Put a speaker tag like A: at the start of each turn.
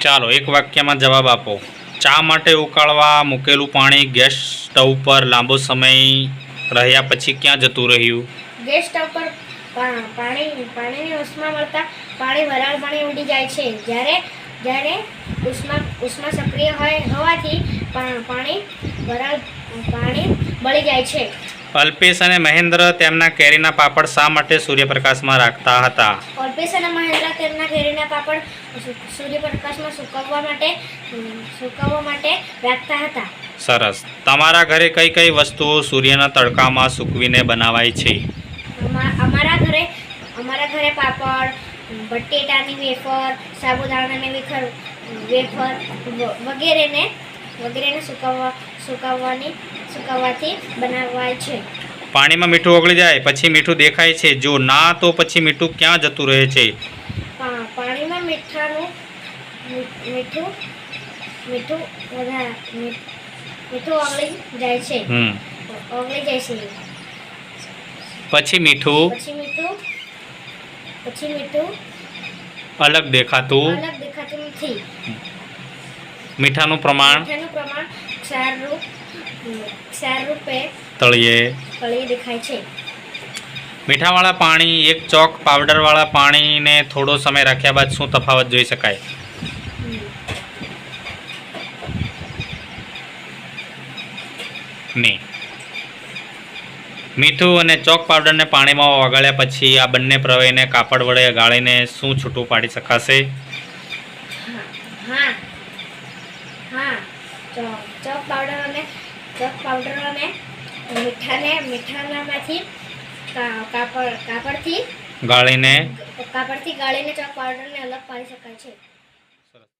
A: ચાલો, એક વાક્યમાં જવાબ આપો. ચા માટે ઉકાળવા, મૂકેલું પાણી, ગેસ સ્ટવ પર લાંબો સમય રહ્યા પછી ક્યાં જતું રહ્યું?
B: ગેસ સ્ટવ પર પાણી, પાણીની ઉષ્મા મળતા પાણી વરાળ પાણી ઉડી જાય છે. જ્યારે જ્યારે ઉષ્મા ઉષ્મા સક્રિય હોય હોવાથી પાણી વરાળ, પાણી બળી જાય છે.
A: અલ્પેશ અને મહેન્દ્ર તેમના કેરીના પાપડ શા માટે સૂર્યપ્રકાશમાં રાખતા હતા?
B: અલ્પેશ અને મહેન્દ્ર તેમના કેરીના પાપડ સૂર્યપ્રકાશમાં સુકવવા માટે સુકવવા માટે રાખતા હતા.
A: સરસ. તમારા ઘરે કઈ કઈ વસ્તુઓ સૂર્યના તડકામાં સૂકવીને બનાવાય છે?
B: અમારા ઘરે અમારા ઘરે પાપડ બટેટાની વેફર સાબુદાણાની વેફર વેફર વગેરેને વગેરેને સુકાવવા સુકાવવાની સુકાવવાથી બનાવાય છે.
A: પાણીમાં મીઠું ઓગળી જાય પછી મીઠું દેખાય છે. જો ના તો પછી મીઠું ક્યાં જતું રહે છે?
B: પાણીમાં મીઠાનું મીઠું મીઠું વધારે મીઠું ઓગળી જાય છે. ઓગળી જાય છે.
A: પછી મીઠું?
B: પછી મીઠું પછી મીઠું
A: અલગ દેખાતું?
B: અલગ દેખાતું નથી.
A: મીઠાનું પ્રમાણ?
B: મીઠાનું પ્રમાણ
A: તળિયે
B: કળી દેખાય છે.
A: મીઠાવાળા પાણી એક ચોક પાવડરવાળા પાણીને થોડો સમય રાખ્યા બાદ શું તફાવત જોઈ શકાય? નહીં મીઠું અને ચોક પાવડરને પાણીમાં ઓગાળ્યા પછી આ બંને પ્રવાહીને કાપડ વડે ગાળીને શું છૂટું પાડી શકાશે?
B: હા ચક પાવડર અને ચક પાવડર અને મીઠાને મીઠાનામાંથી કાપડ કાપડથી
A: ગાળીને?
B: કાપડથી ગાળીને ચક પાવડરને અલગ પાડી શકાય છે.